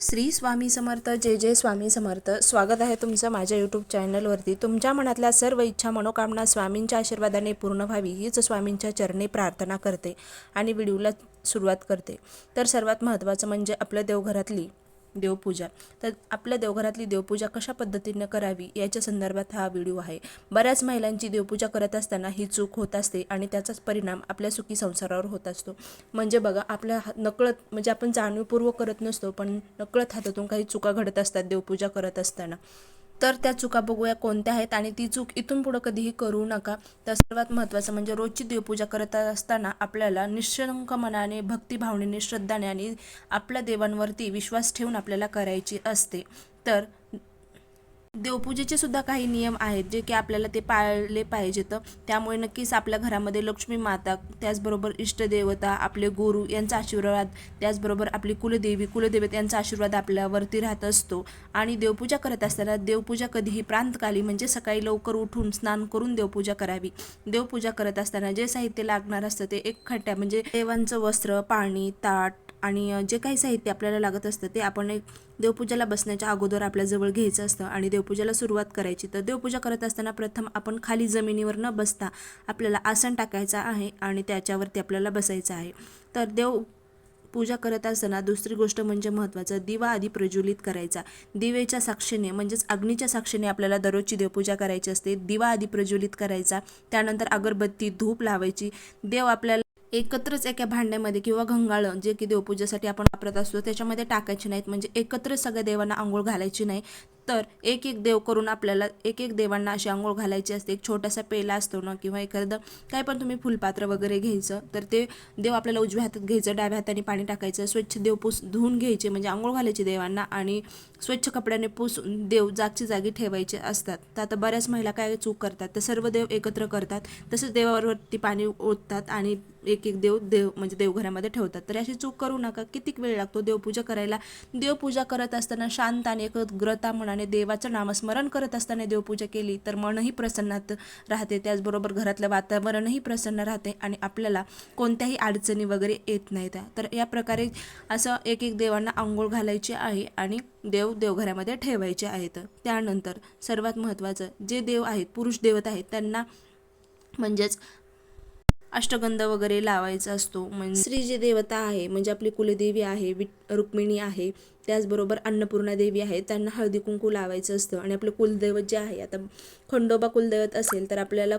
श्री स्वामी समर्थ जय जय स्वामी समर्थ. स्वागत आहे तुमचं माझ्या यूट्यूब चॅनलवरती तुमच्या मनातल्या सर्व इच्छा मनोकामना स्वामींच्या आशीर्वादाने पूर्ण व्हावी हीच स्वामींच्या चरणी प्रार्थना करते आणि व्हिडिओला सुरुवात करते. तर सर्वात महत्त्वाचं म्हणजे आपल्या देवघरातली देवपूजा. तर आपल्या देवघरातली देवपूजा कशा पद्धतीनं करावी याच्या संदर्भात हा व्हिडिओ आहे. बऱ्याच महिलांची देवपूजा करत असताना ही चूक होत असते आणि त्याचाच परिणाम आपल्या सुखी संसारावर होत असतो. म्हणजे बघा आपल्या हा- नकळत म्हणजे आपण जाणीवपूर्वक करत नसतो पण नकळत हातातून काही चुका घडत असतात देवपूजा करत असताना. तर त्या चुका बघूया कोणत्या आहेत आणि ती चूक इथून पुढं कधीही करू नका. तर सर्वात महत्त्वाचं म्हणजे रोजची देवपूजा करत असताना आपल्याला निशंक मनाने भक्तिभावनेने श्रद्धाने आणि आपल्या देवांवरती विश्वास ठेवून आपल्याला करायची असते. तर देवपूजेचे सुद्धा काही नियम आहेत जे की आपल्याला ते पाळले पाहिजेत त्यामुळे नक्कीच आपल्या घरामध्ये लक्ष्मी माता त्याचबरोबर इष्टदेवता आपले गुरु यांचा आशीर्वाद त्याचबरोबर आपली कुलदेवी कुलदेवत यांचा आशीर्वाद आपल्यावरती राहत असतो. आणि देवपूजा करत असताना देवपूजा कधीही प्रांतकाली म्हणजे सकाळी लवकर उठून स्नान करून देवपूजा करावी. देवपूजा करत असताना जे साहित्य लागणार असतं ते एक खट्ट्या म्हणजे देवांचं वस्त्र पाणी ताट आणि जे काही साहित्य आपल्याला लागत असतं ते आपण एक देवपूजाला बसण्याच्या अगोदर आपल्याजवळ घ्यायचं असतं आणि देवपूजाला सुरुवात करायची. तर देवपूजा करत असताना प्रथम आपण खाली जमिनीवर न बसता आपल्याला आसन टाकायचं आहे आणि त्याच्यावरती आपल्याला बसायचं आहे. तर देव पूजा करत असताना दुसरी गोष्ट म्हणजे महत्त्वाचं दिवा आधी प्रज्वलित करायचा. दिवेच्या साक्षीने म्हणजेच अग्नीच्या साक्षीने आपल्याला दररोजची देवपूजा करायची असते. दिवा आधी प्रज्वलित करायचा. त्यानंतर अगरबत्ती धूप लावायची. देव आपल्याला एकत्रच एका भांड्यामध्ये किंवा घंगाळं जे की देवपूजेसाठी आपण वापरत असतो त्याच्यामध्ये टाकायचे नाहीत. म्हणजे एकत्र सगळ्या देवांना आंघोळ घालायची नाही. तर एक एक देव करून आपल्याला एक एक देवांना अशी आंघोळ घालायची असते. एक छोटासा पेला असतो ना किंवा एखादं काय पण तुम्ही फुलपात्र वगैरे घ्यायचं तर ते देव आपल्याला उजव्या हातात घ्यायचं डाव्या हाताने पाणी टाकायचं स्वच्छ देव पुस धुवून घ्यायचे. म्हणजे आंघोळ घालायची देवांना आणि स्वच्छ कपड्याने पुसून देव जागची जागी ठेवायचे असतात. तर आता बऱ्याच महिला काय चूक करतात तर सर्व देव एकत्र करतात. तसंच देवावरती पाणी ओततात आणि एक एक देव देव म्हणजे देवघरामध्ये ठेवतात. तर अशी चूक करू नका. कितीक वेळ लागतो देवपूजा करायला? देवपूजा करत असताना शांत आणि एकाग्रता मनाने देवाचं नामस्मरण करत असताना देवपूजा केली तर मनही प्रसन्नात राहते. त्याचबरोबर घरातलं वातावरणही प्रसन्न राहते आणि आपल्याला कोणत्याही अडचणी वगैरे येत नाहीत. तर या प्रकारे असं एक एक देवांना आंघोळ घालायची आहे आणि देव देवघरामध्ये ठेवायचे आहेत. त्यानंतर सर्वात महत्त्वाचं जे देव आहेत पुरुष देवत आहेत त्यांना म्हणजेच अष्टगंध वगैरे लावायचा असतो. म्हणजे श्री जी देवता आहे म्हणजे आपली कुलदेवी आहे विट रुक्मिणी आहे त्याचबरोबर अन्नपूर्णा देवी आहे त्यांना हळदी कुंकू लावायचं असतं. आणि आपलं कुलदैवत जे आहे आता खंडोबा कुलदैवत असेल तर आपल्याला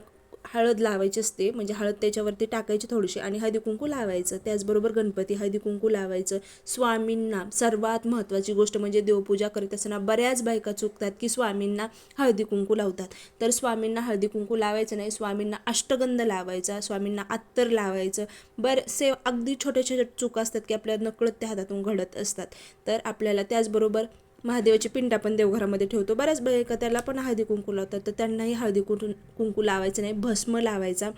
हळद लावायची असते. म्हणजे हळद त्याच्यावरती टाकायची थोडीशी आणि हळदी कुंकू लावायचं. त्याचबरोबर गणपती हळदी कुंकू लावायचं. स्वामींना सर्वात महत्त्वाची गोष्ट म्हणजे देवपूजा करत असताना बऱ्याच बायका चुकतात की स्वामींना हळदी कुंकू लावतात. तर स्वामींना हळदी कुंकू लावायचं नाही. स्वामींना अष्टगंध लावायचा. स्वामींना अत्तर लावायचं. बरं से अगदी छोटे छोटे चूक असतात की आपल्या नकळत त्या हातातून घडत असतात. तर आपल्याला त्याचबरोबर महादेवाची पिंड आपण देवघरामध्ये ठेवतो. बऱ्याच बायका त्याला पण हळदी कुंकू लावतात. तर त्यांनाही हळदी कुंकू कुंकू लावायचं नाही भस्म लावायचा.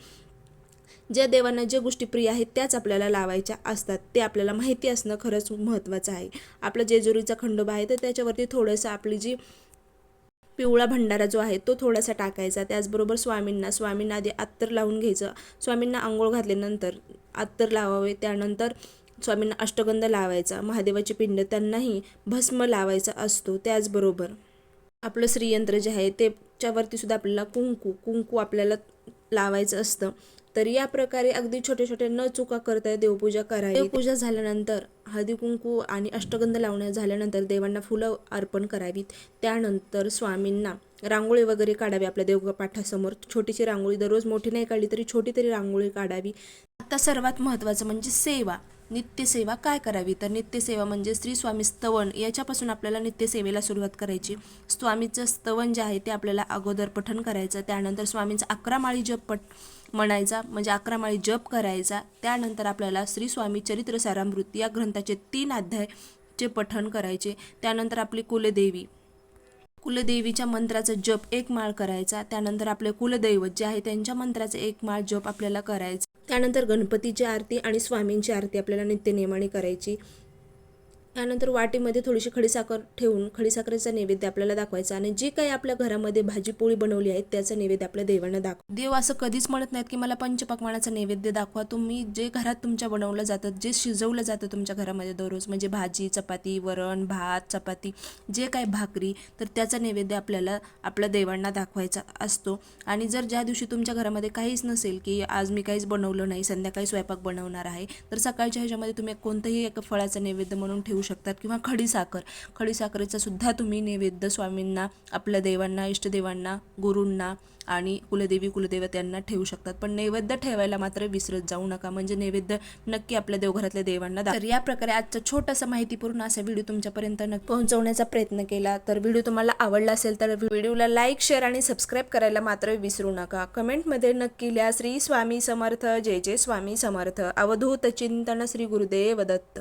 ज्या देवांना ज्या गोष्टी प्रिय आहेत त्याच आपल्याला लावायच्या असतात. ते आपल्याला माहिती असणं खरंच महत्त्वाचं आहे. आपला जेजुरीचा खंडोबा आहे तर त्याच्यावरती थोडंसं आपली जी पिवळा भंडारा जो आहे तो थोडासा टाकायचा. त्याचबरोबर स्वामींना स्वामींना आधी अत्तर लावून घ्यायचं. स्वामींना आंघोळ घातल्यानंतर अत्तर लावावे. त्यानंतर स्वामींना अष्टगंध लावायचा महादेवाची पिंड त्यांनाही भस्म लावायचा असतो त्याचबरोबर आपलं श्रीयंत्र जे आहे त्याच्यावरती सुद्धा आपल्याला कुंकू कुंकू आपल्याला लावायचं असतं. तर या प्रकारे अगदी छोटे छोटे न चुका करता देवपूजा करावी. देवपूजा झाल्यानंतर हळदी कुंकू आणि अष्टगंध लावण्या झाल्यानंतर देवांना फुलं अर्पण करावीत. त्यानंतर स्वामींना रांगोळी वगैरे काढावी आपल्या देवपाठासमोर. छोटीशी रांगोळी दररोज मोठी नाही काढली तरी छोटी तरी रांगोळी काढावी. आता सर्वात महत्त्वाचं म्हणजे सेवा. नित्यसेवा काय करावी? तर नित्यसेवा म्हणजे श्री स्वामी स्तवन. याच्यापासून आपल्याला नित्यसेवेला सुरुवात करायची. स्वामीचं स्तवन जे आहे ते आपल्याला अगोदर पठण करायचं. त्यानंतर स्वामींचा अकरा माळी जप पट म्हणायचा. म्हणजे अकरा माळी जप करायचा. त्यानंतर आपल्याला श्री स्वामी चरित्र सारामृत या ग्रंथाचे तीन अध्यायचे पठण करायचे. त्यानंतर आपली कुलदेवी. कुलदेवीच्या मंत्राचा जप एक माळ करायचा. त्यानंतर आपले कुलदैवत जे आहे त्यांच्या मंत्राचा एक माळ जप आपल्याला करायचा. त्यानंतर गणपतीची आरती आणि स्वामींची आरती आपल्याला नित्यनियमाने करायची. त्यानंतर वाटीमध्ये थोडीशी खडीसाखर ठेवून खडीसाखरेचा नैवेद्य आपल्याला दाखवायचा आणि जी काही आपल्या घरामध्ये भाजी पोळी बनवली आहे त्याचा नैवेद्य आपल्या देवांना दाखवा. देव असं कधीच म्हणत नाहीत की मला पंचपकवानाचा नैवेद्य दाखवा. तुम्ही जे घरात तुमच्या बनवलं जातं जे शिजवलं जातं तुमच्या घरामध्ये दररोज म्हणजे भाजी चपाती वरण भात चपाती जे काही भाकरी तर त्याचा नैवेद्य आपल्याला आपल्या देवांना दाखवायचा असतो. आणि जर ज्या दिवशी तुमच्या घरामध्ये काहीच नसेल की आज मी काहीच बनवलं नाही संध्याकाळी स्वयंपाक बनवणार आहे तर सकाळच्या ह्याच्यामध्ये तुम्ही कोणतंही एक फळाचं नैवेद्य म्हणून ठेवू शकतात किंवा खडीसाखर. खडीसाखरेचा सुद्धा तुम्ही नैवेद्य स्वामींना आपल्या देवांना इष्टदेवांना गुरूंना आणि कुलदेवी कुलदेवत्यांना ठेवू शकतात. पण नैवेद्य ठेवायला मात्र विसरत जाऊ नका. म्हणजे नैवेद्य नक्की आपल्या देवघरातल्या देवांना तर या प्रकारे आजचा छोटासा माहितीपूर्ण असा व्हिडिओ तुमच्यापर्यंत पोहोचवण्याचा प्रयत्न केला. तर व्हिडिओ तुम्हाला आवडला असेल तर व्हिडिओला लाईक शेअर आणि सबस्क्राईब करायला मात्र विसरू नका. कमेंटमध्ये नक्की लिहा श्री स्वामी समर्थ जय जय स्वामी समर्थ. अवधूत चिंतन श्री गुरुदेव दत्त.